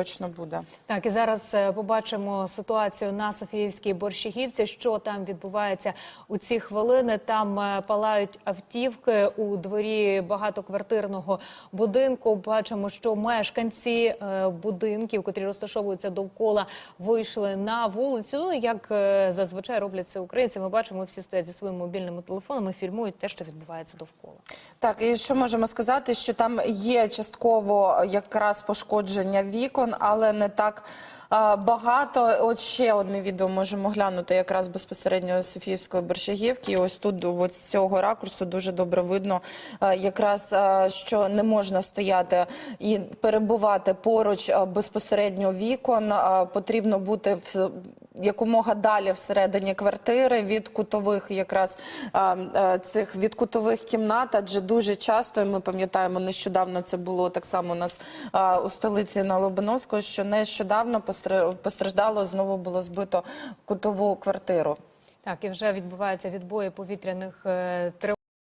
точно буде. Так, і зараз е, побачимо ситуацію на Софіївській борщагівці. Що там відбувається у ці хвилини? Там е, палають автівки у дворі багатоквартирного будинку. Бачимо, що мешканці е, будинків, котрі розташовуються довкола, вийшли на вулицю. Ну як зазвичай роблять це українці. Ми бачимо, всі стоять зі своїми мобільними телефонами, фільмують те, що відбувається довкола. Так, і що можемо сказати, що там є частково якраз пошкодження вікон, але не так багато. От ще одне відео можемо глянути якраз безпосередньо Софіївської борщагівки. Ось тут от з цього ракурсу дуже добре видно, якраз що не можна стояти і перебувати поруч безпосередньо вікон. Потрібно бути в якомога далі всередині квартири від кутових якраз цих від кутових кімнат, адже дуже часто і ми пам'ятаємо, нещодавно це було так само у нас у столиці на Лобановського, що нещодавно постра- постраждало знову було збито кутову квартиру. Так, і вже відбуваються відбої повітряних е, тривог.